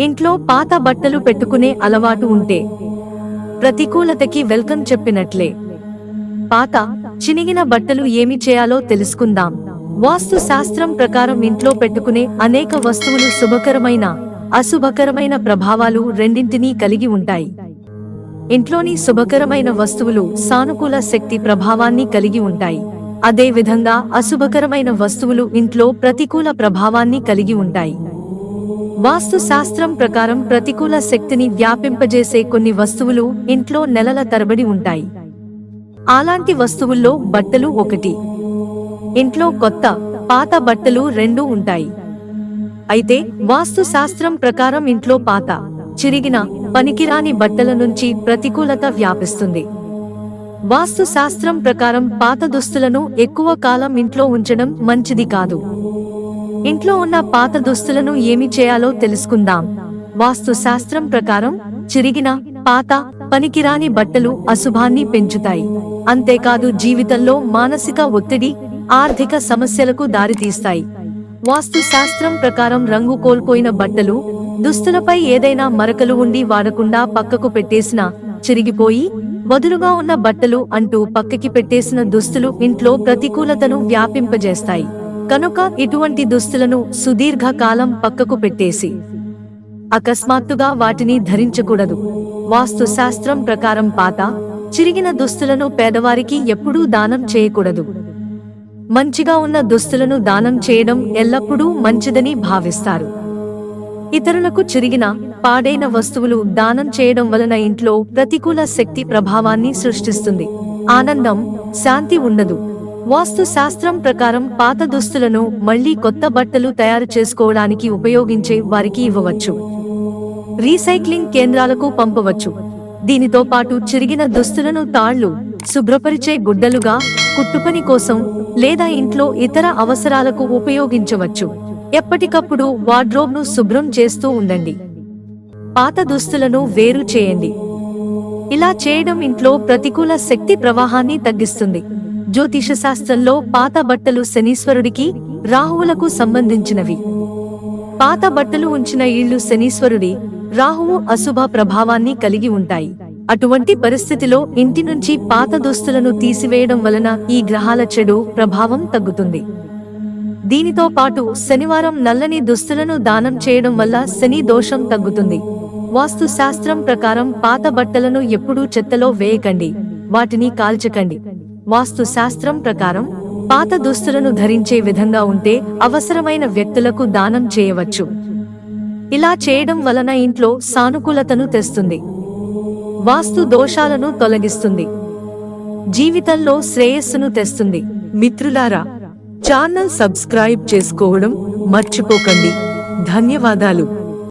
ఇంట్లో పాత బట్టలు పెట్టుకునే అలవాటు ఉంటే ప్రతికూలతకి వెల్కమ్ చెప్పినట్లే. పాత చినిగిన బట్టలు ఏమి చేయాలో తెలుసుకుందాం. వాస్తు శాస్త్రం ప్రకారం ఇంట్లో పెట్టుకునే అనేక వస్తువులు శుభకరమైన అశుభకరమైన ప్రభావాలు రెండింటినీ కలిగి ఉంటాయి. ఇంట్లోని శుభకరమైన వస్తువులు సానుకూల శక్తి ప్రభావాన్ని కలిగి ఉంటాయి. అదే విధంగా అశుభకరమైన వస్తువులు ఇంట్లో ప్రతికూల ప్రభావాన్ని కలిగి ఉంటాయి. వాస్తు శాస్త్రం ప్రకారం ప్రతికూల శక్తిని వ్యాపింపజేసే కొన్ని వస్తువులు ఇంట్లో నెలల తరబడి ఉంటాయి. అలాంటి వస్తువుల్లో బట్టలు ఒకటి. ఇంట్లో కొత్త పాత బట్టలు రెండు ఉంటాయి. అయితే వాస్తు శాస్త్రం ప్రకారం ఇంట్లో పాత చిరిగిన పనికిరాని బట్టల నుంచి ప్రతికూలత వ్యాపిస్తుంది. వాస్తు శాస్త్రం ప్రకారం పాత దుస్తులను ఎక్కువ కాలం ఇంట్లో ఉంచడం మంచిది కాదు. ఇంట్లో ఉన్న పాత దుస్తులను ఏమి చేయాలో తెలుసుకుందాం. వాస్తు శాస్త్రం ప్రకారం చిరిగిన పాత పనికిరాని బట్టలు అశుభాన్ని పెంచుతాయి. అంతేకాదు జీవితంలో మానసిక ఒత్తిడి ఆర్థిక సమస్యలకు దారితీస్తాయి. వాస్తు శాస్త్రం ప్రకారం రంగు కోల్పోయిన బట్టలు దుస్తులపై ఏదైనా మరకలు ఉండి వాడకుండా పక్కకు పెట్టేసిన చిరిగిపోయి వదులుగా ఉన్న బట్టలు అంటూ పక్కకి పెట్టేసిన దుస్తులు ఇంట్లో ప్రతికూలతను వ్యాపింపజేస్తాయి. కనుక ఇటువంటి దుస్తులను సుదీర్ఘ కాలం పక్కకు పెట్టేసి అకస్మాత్తుగా వాటిని ధరించకూడదు. వాస్తు శాస్త్రం ప్రకారం పాత చిరిగిన దుస్తులను పేదవారికి ఎప్పుడూ దానం చేయకూడదు. మంచిగా ఉన్న దుస్తులను దానం చేయడం ఎల్లప్పుడూ మంచిదని భావిస్తారు. ఇతరులకు చిరిగిన పాడైన వస్తువులు దానం చేయడం వలన ఇంట్లో ప్రతికూల శక్తి ప్రభావాన్ని సృష్టిస్తుంది. ఆనందం శాంతి ఉండదు. వాస్తు శాస్త్రం ప్రకారం పాత దుస్తులను మళ్ళీ కొత్త బట్టలు తయారు చేసుకోవడానికి ఉపయోగించే వారికి ఇవ్వవచ్చు. రీసైక్లింగ్ కేంద్రాలకు పంపవచ్చు. దీనితో పాటు చిరిగిన దుస్తులను తాళ్ళు శుభ్రపరిచే గుడ్డలుగా కుట్టుపని కోసం లేదా ఇంట్లో ఇతర అవసరాలకు ఉపయోగించవచ్చు. ఎప్పటికప్పుడు వార్డ్రోబ్ను శుభ్రం చేస్తూ ఉండండి. పాత దుస్తులను వేరు చేయండి. ఇలా చేయడం ఇంట్లో ప్రతికూల శక్తి ప్రవాహాన్ని తగ్గిస్తుంది. జ్యోతిష శాస్త్రంలో పాత బట్టలు శనీశ్వరుడికి రాహువులకు సంబంధించినవి. పాత బట్టలు ఉంచిన ఇళ్ళు శనీశ్వరుడి రాహువు అశుభ ప్రభావాన్ని కలిగి ఉంటాయి. అటువంటి పరిస్థితిలో ఇంటి నుంచి పాత దుస్తులను తీసివేయడం వలన ఈ గ్రహాల చెడు ప్రభావం తగ్గుతుంది. దీనితో పాటు శనివారం నల్లని దుస్తులను దానం చేయడం వల్ల శని దోషం తగ్గుతుంది. వాస్తు శాస్త్రం ప్రకారం పాత బట్టలను ఎప్పుడూ చెత్తలో వేయకండి. వాటిని కాల్చకండి. వాస్తు శాస్త్రం ప్రకారం పాత దుస్తులను ధరించే విధంగా ఉంటే అవసరమైన వ్యక్తులకు దానం చేయవచ్చు. ఇలా చేయడం వలన ఇంట్లో సానుకూలతను తెస్తుంది. వాస్తు దోషాలను తొలగిస్తుంది. జీవితంలో శ్రేయస్సును తెస్తుంది. మిత్రులారా ఛానల్ సబ్స్క్రైబ్ చేసుకోవడం మర్చిపోకండి. ధన్యవాదాలు.